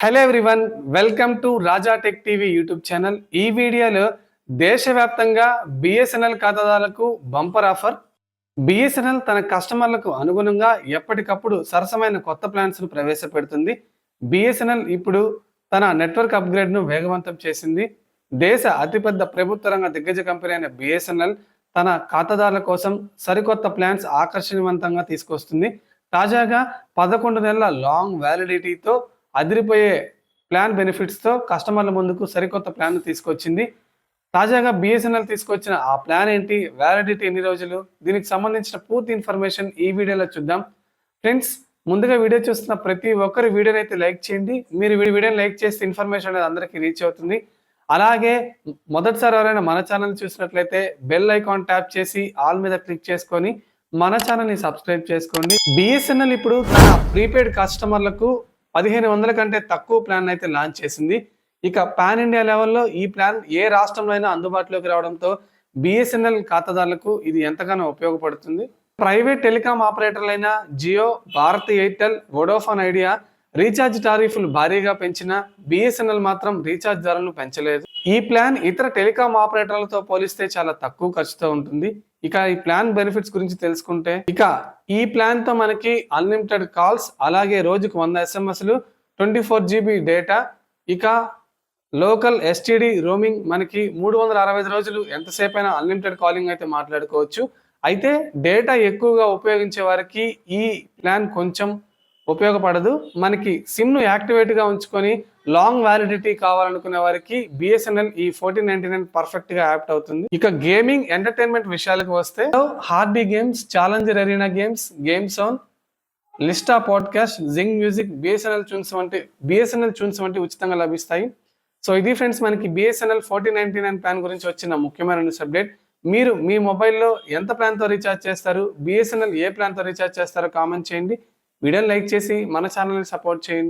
Hello everyone welcome to Raja tech TV YouTube channel ఈ వీడియోలో దేశవ్యాప్తంగా బిఎస్ఎన్ఎల్ ఖాతాదారులకు బంపర్ ఆఫర్. బిఎస్ఎన్ఎల్ తన కస్టమర్లకు అనుగుణంగా ఎప్పటికప్పుడు సరసమైన కొత్త ప్లాన్స్ను ప్రవేశపెడుతుంది. బిఎస్ఎన్ఎల్ ఇప్పుడు తన నెట్వర్క్ అప్గ్రేడ్ను వేగవంతం చేసింది. దేశ అతిపెద్ద ప్రభుత్వ రంగ దిగ్గజ కంపెనీ అయిన బిఎస్ఎన్ఎల్ తన ఖాతాదారుల కోసం సరికొత్త ప్లాన్స్ ఆకర్షణీయవంతంగా తీసుకొస్తుంది. తాజాగా పదకొండు నెలల లాంగ్ వ్యాలిడిటీతో అదిరిపోయే ప్లాన్ బెనిఫిట్స్తో కస్టమర్ల ముందుకు సరికొత్త ప్లాన్ తీసుకొచ్చింది. తాజాగా బిఎస్ఎన్ఎల్ తీసుకొచ్చిన ఆ ప్లాన్ ఏంటి? వ్యాలిడిటీ ఎన్ని రోజులు? దీనికి సంబంధించిన పూర్తి ఇన్ఫర్మేషన్ ఈ వీడియోలో చూద్దాం. ఫ్రెండ్స్ ముందుగా వీడియో చూస్తున్న ప్రతి ఒక్కరు వీడియోని అయితే లైక్ చేయండి. మీరు వీడియోని లైక్ చేస్తే ఇన్ఫర్మేషన్ అనేది అందరికీ రీచ్ అవుతుంది. అలాగే మొదటిసారి ఎవరైనా మన ఛానల్ చూసినట్లయితే బెల్ ఐకాన్ ట్యాప్ చేసి ఆల్ మీద క్లిక్ చేసుకొని మన ఛానల్ని సబ్స్క్రైబ్ చేసుకోండి. బిఎస్ఎన్ఎల్ ఇప్పుడు తన ప్రీపెయిడ్ కస్టమర్లకు పదిహేను వందల కంటే తక్కువ ప్లాన్ అయితే లాంచ్ చేసింది. ఇక పాన్ ఇండియా లెవెల్లో ఈ ప్లాన్ ఏ రాష్ట్రంలో అయినా అందుబాటులోకి రావడంతో బిఎస్ఎన్ఎల్ ఖాతాదారులకు ఇది ఎంతగానో ఉపయోగపడుతుంది. Private telecom ఆపరేటర్లైన Jio Bharat Airtel Vodafone Idea recharge టారిఫ్లు భారీగా పెంచిన బిఎస్ఎన్ఎల్ మాత్రం రీఛార్జ్ ధరలను పెంచలేదు. ఈ ప్లాన్ ఇతర టెలికాం ఆపరేటర్లతో పోలిస్తే చాలా తక్కువ ఖర్చుతో ఉంటుంది. ఇక ఈ ప్లాన్ బెనిఫిట్స్ గురించి తెలుసుకుంటే ఇక ఈ ప్లాన్తో మనకి అన్లిమిటెడ్ కాల్స్ అలాగే రోజుకు వంద ఎస్ఎంఎస్లు ట్వంటీ ఫోర్ జీబీ డేటా ఇక లోకల్ ఎస్టీడీ రోమింగ్ మనకి మూడు వందల అరవై ఐదు రోజులు ఎంతసేపు అయినా అన్లిమిటెడ్ కాలింగ్ అయితే మాట్లాడుకోవచ్చు. అయితే డేటా ఎక్కువగా ఉపయోగించే వారికి ఈ ప్లాన్ కొంచెం ఉపయోగపడదు. మనకి సిమ్ను యాక్టివేట్గా ఉంచుకొని లాంగ్ వ్యాలిడిటీ కావాలనుకునే వారికి బిఎస్ఎన్ఎల్ ఈ ఫోర్టీన్ నైన్టీ నైన్ పర్ఫెక్ట్గా యాప్ట్ అవుతుంది. ఇక గేమింగ్ ఎంటర్టైన్మెంట్ విషయాలకు వస్తే Hardy games Challenger Arena games Game On Lystn podcast Zing music BSNL tunes వంటి బిఎస్ఎన్ఎల్ చూన్స్ వంటి ఉచితంగా లభిస్తాయి. సో ఇది ఫ్రెండ్స్ మనకి BSNL fourteen ninety nine plan గురించి వచ్చిన ముఖ్యమైన న్యూస్ అప్డేట్ మీరు మీ మొబైల్లో ఎంత ప్లాన్తో రీఛార్జ్ చేస్తారు? బిఎస్ఎన్ఎల్ ఏ ప్లాన్తో రీఛార్జ్ చేస్తారో కామెంట్ చేయండి. వీడియోని లైక్ చేసి మన ఛానల్ని సపోర్ట్ చేయండి.